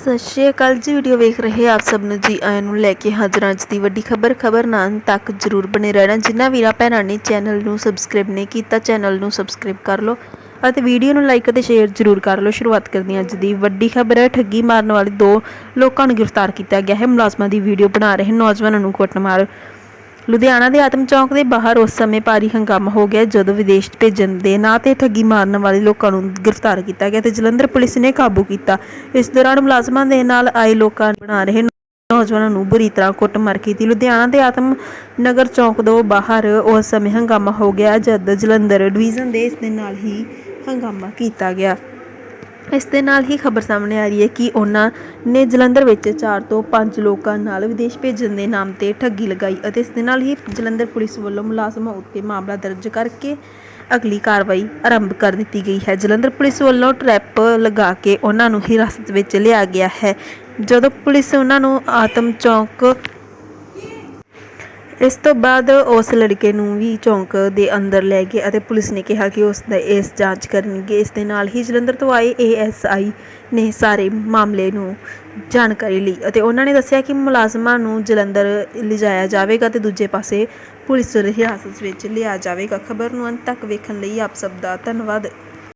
ਸਤਿ ਸ਼੍ਰੀ ਅਕਾਲ ਜੀ ਵੀਡੀਓ ਵੇਖ ਰਹੇ ਆਪ ਸਭ ਨੂੰ ਜੀ। ਆਇਆਂ ਨੂੰ ਲੈ ਕੇ ਹਾਜ਼ਰ ਅੱਜ ਦੀ ਵੱਡੀ ਖਬਰ। ਖਬਰ ਨਾਲ ਤੱਕ ਜਰੂਰ ਬਣੇ ਰਹਿਣਾ। ਜਿਨ੍ਹਾਂ ਵੀਰਾਂ ਭੈਣਾਂ ਨੇ ਚੈਨਲ ਨੂੰ ਸਬਸਕ੍ਰਾਈਬ ਨਹੀਂ ਕੀਤਾ ਚੈਨਲ ਨੂੰ ਸਬਸਕ੍ਰਾਈਬ ਕਰ ਲਓ ਅਤੇ ਵੀਡੀਓ ਨੂੰ ਲਾਈਕ ਅਤੇ ਸ਼ੇਅਰ ਜਰੂਰ ਕਰ ਲਓ। ਸ਼ੁਰੂਆਤ ਕਰਦੇ ਹਾਂ ਅੱਜ ਦੀ ਵੱਡੀ ਖਬਰ। ਹੈ ਠੱਗੀ ਮਾਰਨ ਵਾਲੇ ਦੋ ਲੋਕਾਂ ਨੂੰ ਗ੍ਰਿਫਤਾਰ ਕੀਤਾ ਗਿਆ ਹੈ। ਮੁਲਾਜ਼ਮਾਂ ਦੀ ਵੀਡੀਓ ਬਣਾ ਰਹੇ ਨੌਜਵਾਨਾਂ ਨੂੰ ਕੁੱਟਮਾਰ ਲੁਧਿਆਣਾ ਦੇ ਆਤਮ ਚੌਂਕ ਦੇ ਬਾਹਰ ਉਸ ਸਮੇਂ ਭਾਰੀ ਹੰਗਾਮਾ ਹੋ ਗਿਆ ਜਦੋਂ ਵਿਦੇਸ਼ ਭੇਜਣ ਦੇ ਨਾਂ ਤੇ ਠੱਗੀ ਮਾਰਨ ਵਾਲੇ ਲੋਕਾਂ ਨੂੰ ਗ੍ਰਿਫਤਾਰ ਕੀਤਾ ਗਿਆ ਤੇ ਜਲੰਧਰ ਪੁਲਿਸ ਨੇ ਕਾਬੂ ਕੀਤਾ। ਇਸ ਦੌਰਾਨ ਮੁਲਾਜ਼ਮਾਂ ਦੇ ਨਾਲ ਆਏ ਲੋਕਾਂ ਬਣਾ ਰਹੇ ਨੌਜਵਾਨਾਂ ਨੂੰ ਬੁਰੀ ਤਰ੍ਹਾਂ ਕੁੱਟਮਾਰ ਕੀਤੀ। ਲੁਧਿਆਣਾ ਦੇ ਆਤਮ ਨਗਰ ਚੌਂਕ ਤੋਂ ਬਾਹਰ ਉਸ ਸਮੇਂ ਹੰਗਾਮਾ ਹੋ ਗਿਆ ਜਦ ਜਲੰਧਰ ਡਿਵੀਜ਼ਨ ਦੇ ਇਸ ਦੇ ਨਾਲ ਹੀ ਹੰਗਾਮਾ ਕੀਤਾ ਗਿਆ। ਇਸ ਦੇ ਨਾਲ ਹੀ ਖਬਰ ਸਾਹਮਣੇ ਆ ਰਹੀ ਹੈ ਕਿ ਉਹਨਾਂ ਨੇ ਜਲੰਧਰ ਵਿੱਚ ਚਾਰ ਤੋਂ ਪੰਜ ਲੋਕਾਂ ਨਾਲ ਵਿਦੇਸ਼ ਭੇਜਣ ਦੇ ਨਾਮ ਤੇ ਠੱਗੀ ਲਗਾਈ ਅਤੇ ਇਸ ਦੇ ਨਾਲ ਹੀ ਜਲੰਧਰ ਪੁਲਿਸ ਵੱਲੋਂ ਮੁਲਾਜ਼ਮਾਂ ਉੱਤੇ ਮਾਮਲਾ ਦਰਜ ਕਰਕੇ ਅਗਲੀ ਕਾਰਵਾਈ ਆਰੰਭ ਕਰ ਦਿੱਤੀ ਗਈ ਹੈ। ਜਲੰਧਰ ਪੁਲਿਸ ਵੱਲੋਂ ਟਰੈਪ ਲਗਾ ਕੇ ਉਹਨਾਂ ਨੂੰ ਹਿਰਾਸਤ ਵਿੱਚ ਲਿਆ ਗਿਆ ਹੈ। ਜਦੋਂ ਪੁਲਿਸ ਉਹਨਾਂ ਨੂੰ ਆਤਮ ਚੌਂਕ ਇਸ ਤੋਂ ਬਾਅਦ ਉਸ ਲੜਕੇ ਨੂੰ ਵੀ ਚੌਂਕ ਦੇ ਅੰਦਰ ਲੈ ਗਏ ਅਤੇ ਪੁਲਿਸ ਨੇ ਕਿਹਾ ਕਿ ਉਸ ਦਾ ਇਸ ਜਾਂਚ ਕਰਨਗੇ। ਇਸ ਦੇ ਨਾਲ ਹੀ ਜਲੰਧਰ ਤੋਂ ਆਏ ਏਐਸਆਈ ਨੇ ਸਾਰੇ ਮਾਮਲੇ ਨੂੰ ਜਾਣਕਾਰੀ ਲਈ ਅਤੇ ਉਹਨਾਂ ਨੇ ਦੱਸਿਆ ਕਿ ਮੁਲਾਜ਼ਮਾਂ ਨੂੰ ਜਲੰਧਰ ਲਿਜਾਇਆ ਜਾਵੇਗਾ ਤੇ ਦੂਜੇ ਪਾਸੇ ਪੁਲਿਸ ਹਿਰਾਸਤ ਵਿੱਚ ਲਿਆ ਜਾਵੇਗਾ। ਖਬਰ ਨੂੰ ਅੰਤ ਤੱਕ ਵੇਖਣ ਲਈ ਆਪ ਸਭ ਦਾ ਧੰਨਵਾਦ।